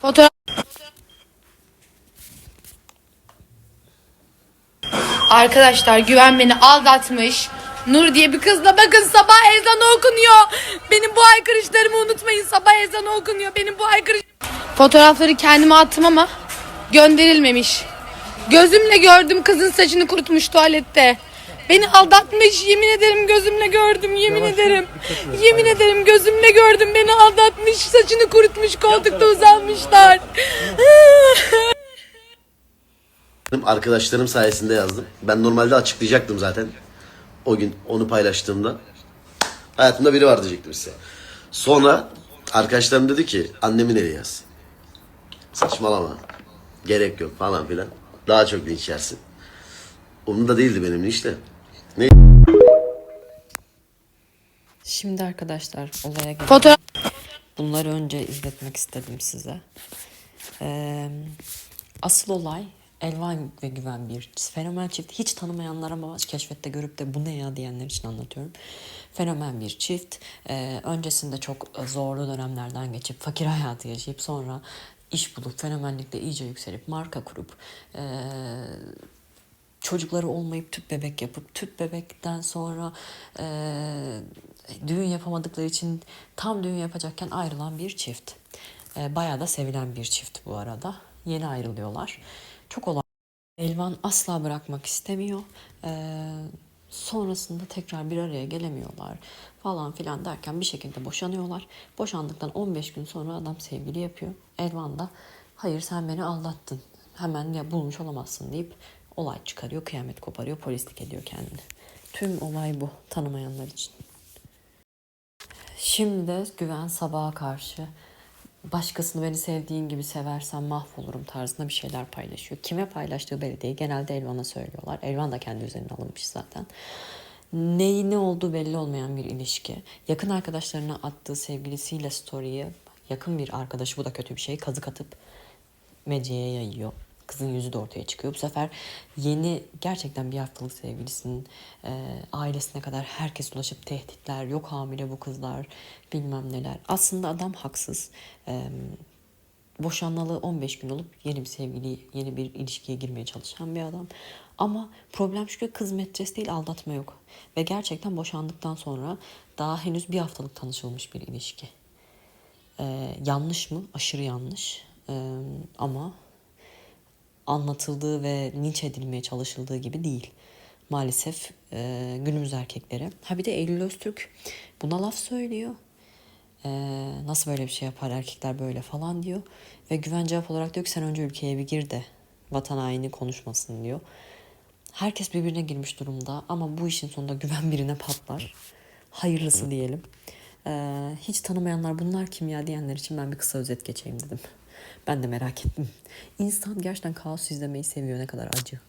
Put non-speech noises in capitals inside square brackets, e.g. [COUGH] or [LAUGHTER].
Fotoğraf... Arkadaşlar Güven beni aldatmış. Nur diye bir kızla bakın sabah ezanı okunuyor. Benim bu haykırışlarımı unutmayın. Sabah ezanı okunuyor. Benim bu haykırış... Fotoğrafları kendime attım ama gönderilmemiş. Gözümle gördüm kızın saçını kurutmuş tuvalette. Beni aldatmış yemin ederim gözümle gördüm yemin ederim. Yemin ederim gözümle gördüm beni aldatmış saçını kurutmuş koltukta uzanmışlar. [LAUGHS] Arkadaşlarım sayesinde yazdım. Ben normalde açıklayacaktım zaten. O gün onu paylaştığımda. Hayatımda biri var diyecektim size. Sonra arkadaşlarım dedi ki annemin evi yaz. Saçmalama. Gerek yok falan filan. Daha çok linç yersin. Onun da değildi benim işte. Ne? Şimdi arkadaşlar olaya gelelim. Fotoğraf Bunları önce izletmek istedim size. Ee, asıl olay Elvan ve Güven bir fenomen çift. Hiç tanımayanlar ama keşfette görüp de bu ne ya diyenler için anlatıyorum. Fenomen bir çift. Ee, öncesinde çok zorlu dönemlerden geçip fakir hayatı yaşayıp sonra iş bulup fenomenlikte iyice yükselip marka kurup ee, çocukları olmayıp tüp bebek yapıp tüp bebekten sonra eee, düğün yapamadıkları için tam düğün yapacakken ayrılan bir çift. Eee bayağı da sevilen bir çift bu arada. Yeni ayrılıyorlar. Çok olay. Elvan asla bırakmak istemiyor. Eee, sonrasında tekrar bir araya gelemiyorlar falan filan derken bir şekilde boşanıyorlar. Boşandıktan 15 gün sonra adam sevgili yapıyor. Elvan da hayır sen beni aldattın. Hemen ya bulmuş olamazsın deyip olay çıkarıyor, kıyamet koparıyor, polislik ediyor kendini. Tüm olay bu tanımayanlar için. Şimdi de Güven sabaha karşı başkasını beni sevdiğin gibi seversen mahvolurum tarzında bir şeyler paylaşıyor. Kime paylaştığı belli değil. Genelde Elvan'a söylüyorlar. Elvan da kendi üzerine alınmış zaten. Neyi ne olduğu belli olmayan bir ilişki. Yakın arkadaşlarına attığı sevgilisiyle story'yi yakın bir arkadaşı bu da kötü bir şey kazık atıp medyaya yayıyor. Kızın yüzü de ortaya çıkıyor. Bu sefer yeni gerçekten bir haftalık sevgilisinin e, ailesine kadar herkes ulaşıp tehditler, yok hamile bu kızlar bilmem neler. Aslında adam haksız. E, boşanmalı 15 gün olup yeni bir sevgili, yeni bir ilişkiye girmeye çalışan bir adam. Ama problem şu ki kız metres değil aldatma yok. Ve gerçekten boşandıktan sonra daha henüz bir haftalık tanışılmış bir ilişki. Ee, yanlış mı? Aşırı yanlış. Ee, ama anlatıldığı ve linç edilmeye çalışıldığı gibi değil. Maalesef e, günümüz erkekleri. Ha bir de Eylül Öztürk buna laf söylüyor. Ee, nasıl böyle bir şey yapar erkekler böyle falan diyor. Ve güven cevap olarak diyor ki sen önce ülkeye bir gir de vatan haini konuşmasın diyor. Herkes birbirine girmiş durumda ama bu işin sonunda güven birine patlar. Hayırlısı diyelim. Ee, hiç tanımayanlar bunlar kim ya diyenler için ben bir kısa özet geçeyim dedim. Ben de merak ettim. İnsan gerçekten kaos izlemeyi seviyor ne kadar acı.